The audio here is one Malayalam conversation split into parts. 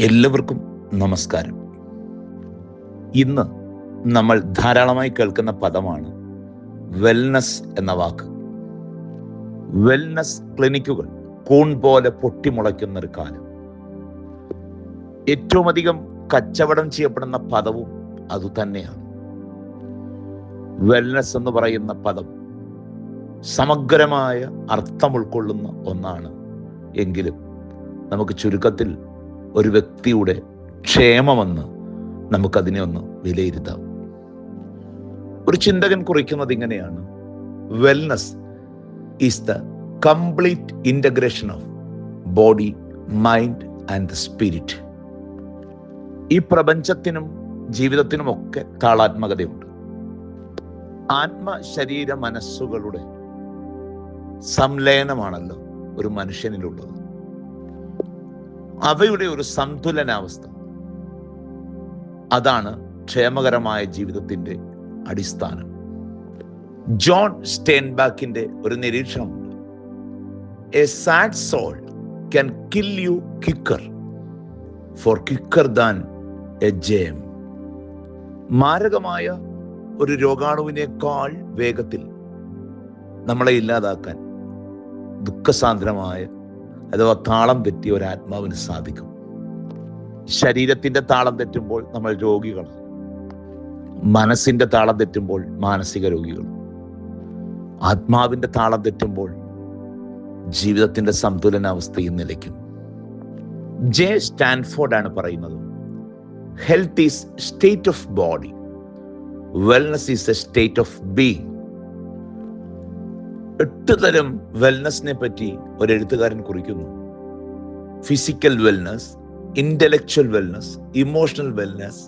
എല്ലാവർക്കും നമസ്കാരം. ഇന്ന് നമ്മൾ ധാരാളമായി കേൾക്കുന്ന പദമാണ് വെൽനസ് എന്ന വാക്ക്. വെൽനസ് ക്ലിനിക്കുകൾ കൂൺ പോലെ പൊട്ടിമുളയ്ക്കുന്ന ഒരു കാലം. ഏറ്റവും അധികം കച്ചവടം ചെയ്യപ്പെടുന്ന പദവും അതുതന്നെയാണ് വെൽനസ് എന്ന് പറയുന്ന പദം സമഗ്രമായ അർത്ഥം ഉൾക്കൊള്ളുന്ന ഒന്നാണ്. എങ്കിലും നമുക്ക് ചുരുക്കത്തിൽ ഒരു വ്യക്തിയുടെ ക്ഷേമമെന്ന് നമുക്കതിനെ ഒന്ന് വിലയിരുത്താം. ഒരു ചിന്തകൻ കുറിക്കുന്നത് ഇങ്ങനെയാണ്. Wellness is the complete integration of body mind and the spirit ഈ പ്രപഞ്ചത്തിനും ജീവിതത്തിനുമൊക്കെ താളാത്മകതയുണ്ട്. ആത്മ ശരീര മനസ്സുകളുടെ സംലയനമാണല്ലോ ഒരു മനുഷ്യനിലുള്ളത്. അവയുടെ ഒരു സന്തുലനാവസ്ഥ. അതാണ് ക്ഷേമകരമായ ജീവിതത്തിന്റെ അടിസ്ഥാനം. ജോൺ സ്റ്റേൻബാക്കിന്റെ ഒരു നിരീക്ഷണമുണ്ട്. A sad soul can kill you quicker far quicker than a germ. മാരകമായ ഒരു രോഗാണുവിനേക്കാൾ വേഗത്തിൽ നമ്മളെ ഇല്ലാതാക്കാൻ ദുഃഖസാന്ദ്രമായ അഥവാ താളം തെറ്റിയ ഒരു ആത്മാവിന് സാധിക്കും. ശരീരത്തിന്റെ താളം തെറ്റുമ്പോൾ നമ്മൾ രോഗികൾ മനസ്സിന്റെ താളം തെറ്റുമ്പോൾ മാനസിക രോഗികൾ. ആത്മാവിന്റെ താളം തെറ്റുമ്പോൾ ജീവിതത്തിന്റെ സന്തുലനാവസ്ഥയും നിലയ്ക്കും. ജെ സ്റ്റാൻഫോർഡ് ആണ് പറയുന്നത് health is state of body wellness is a state of being എട്ട് തരം വെൽനസിനെ പറ്റി ഒരു എഴുത്തുകാരൻ കുറിക്കുന്നു. Physical wellness intellectual wellness emotional wellness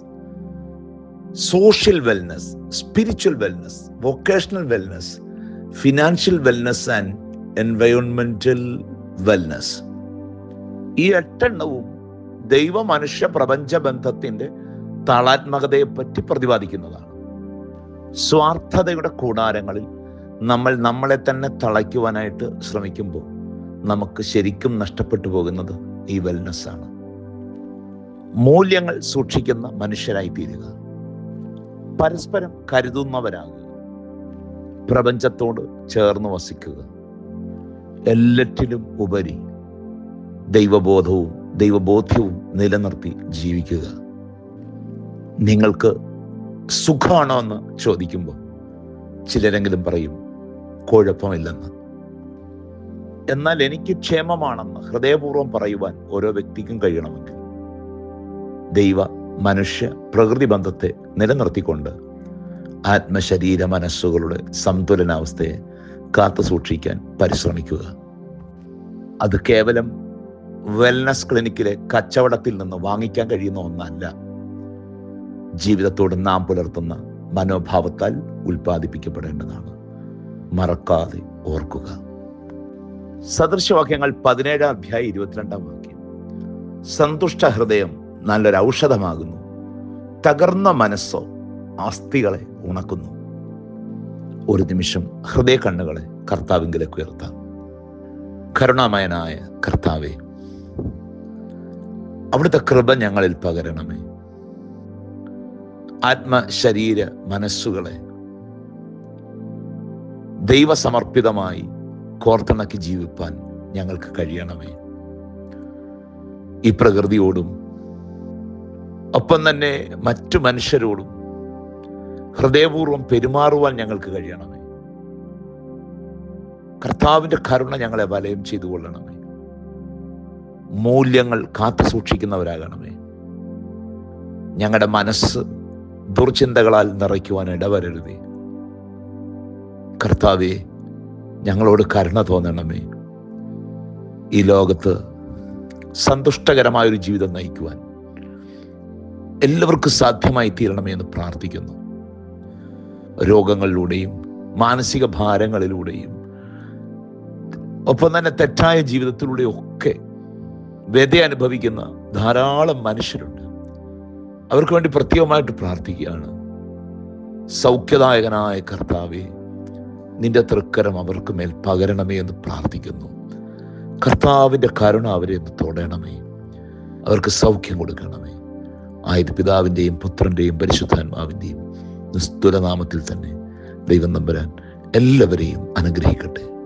social wellness spiritual wellness vocational wellness financial wellness and എൻവയോൺമെന്റൽ wellness ഈ എട്ടെണ്ണവും ദൈവ മനുഷ്യ പ്രപഞ്ച ബന്ധത്തിന്റെ താളാത്മകതയെ പറ്റി പ്രതിപാദിക്കുന്നതാണ്. സ്വാർത്ഥതയുടെ കൂടാരങ്ങളിൽ നമ്മൾ നമ്മളെ തന്നെ തളയ്ക്കുവാനായിട്ട് ശ്രമിക്കുമ്പോൾ നമുക്ക് ശരിക്കും നഷ്ടപ്പെട്ടു പോകുന്നത് ഈ വെൽനസ്സാണ് മൂല്യങ്ങൾ സൂക്ഷിക്കുന്ന മനുഷ്യരായി തീരുക പരസ്പരം കരുതുന്നവരാകുക. പ്രപഞ്ചത്തോട് ചേർന്ന് വസിക്കുക. എല്ലാറ്റിലും ഉപരി ദൈവബോധവും ദൈവബോധ്യവും നിലനിർത്തി ജീവിക്കുക. നിങ്ങൾക്ക് സുഖമാണോ എന്ന് ചോദിക്കുമ്പോൾ ചിലരെങ്കിലും പറയും കുഴപ്പമില്ലെന്ന്. എന്നാൽ എനിക്ക് ക്ഷേമമാണെന്ന് ഹൃദയപൂർവം പറയുവാൻ ഓരോ വ്യക്തിക്കും കഴിയണമെങ്കിൽ. ദൈവ മനുഷ്യ പ്രകൃതി ബന്ധത്തെ നിലനിർത്തിക്കൊണ്ട് ആത്മശരീര മനസ്സുകളുടെ സന്തുലനാവസ്ഥയെ കാത്തു സൂക്ഷിക്കാൻ പരിശ്രമിക്കുക. അത് കേവലം വെൽനസ് ക്ലിനിക്കിലെ കച്ചവടത്തിൽ നിന്ന് വാങ്ങിക്കാൻ കഴിയുന്ന ഒന്നല്ല. ജീവിതത്തോട് നാം പുലർത്തുന്ന മനോഭാവത്താൽ ഉൽപ്പാദിപ്പിക്കപ്പെടേണ്ടതാണ്. മറക്കാതെ ഓർക്കുക. സദൃശവാക്യങ്ങൾ പതിനേഴാം അധ്യായം ഇരുപത്തിരണ്ടാം വാക്യം. സന്തുഷ്ട ഹൃദയം നല്ലൊരു ഔഷധമാകുന്നു. തകർന്ന മനസ്സോ ആസ്തികളെ ഉണക്കുന്നു. ഒരു നിമിഷം ഹൃദയ കണ്ണുകളെ കർത്താവിങ്കിലേക്ക് ഉയർത്താം. കരുണാമയനായ കർത്താവെ അവിടുത്തെ കൃപ ഞങ്ങളിൽ പകരണമേ. ആത്മശരീര മനസ്സുകളെ ദൈവസമർപ്പിതമായി കോർത്തിണക്കി ജീവിപ്പാൻ ഞങ്ങൾക്ക് കഴിയണമേ. ഈ പ്രകൃതിയോടും ഒപ്പം തന്നെ മറ്റു മനുഷ്യരോടും ഹൃദയപൂർവം പെരുമാറുവാൻ ഞങ്ങൾക്ക് കഴിയണമേ. കർത്താവിന്റെ കരുണ ഞങ്ങളെ വലയം ചെയ്തു കൊള്ളണമേ. മൂല്യങ്ങൾ കാത്തു സൂക്ഷിക്കുന്നവരാകണമേ. ഞങ്ങളുടെ മനസ്സ് ദുർചിന്തകളാൽ നിറയ്ക്കുവാൻ ഇടവരരുതേ. കർത്താവെ ഞങ്ങളോട് കരുണ തോന്നണമേ. ഈ ലോകത്ത് സന്തുഷ്ടകരമായൊരു ജീവിതം നയിക്കുവാൻ എല്ലാവർക്കും സാധ്യമായി തീരണമേ എന്ന് പ്രാർത്ഥിക്കുന്നു. രോഗങ്ങളിലൂടെയും മാനസിക ഭാരങ്ങളിലൂടെയും ഒപ്പം തന്നെ തെറ്റായ ജീവിതത്തിലൂടെയും ഒക്കെ വ്യത അനുഭവിക്കുന്ന ധാരാളം മനുഷ്യരുണ്ട്. അവർക്ക് വേണ്ടി പ്രത്യേകമായിട്ട് പ്രാർത്ഥിക്കുകയാണ്. സൗഖ്യദായകനായ കർത്താവെ നിന്റെ തൃക്കരം അവർക്ക് മേൽ പകരണമേ എന്ന് പ്രാർത്ഥിക്കുന്നു. കർത്താവിന്റെ കരുണ അവരെ ഒന്ന് തൊടണമേ. അവർക്ക് സൗഖ്യം കൊടുക്കണമേ. ആയത് പിതാവിന്റെയും പുത്രന്റെയും പരിശുദ്ധാത്മാവിന്റെയും നിസ്തുലനാമത്തിൽ തന്നെ ദൈവം നമ്പരാൻ എല്ലാവരെയും അനുഗ്രഹിക്കട്ടെ.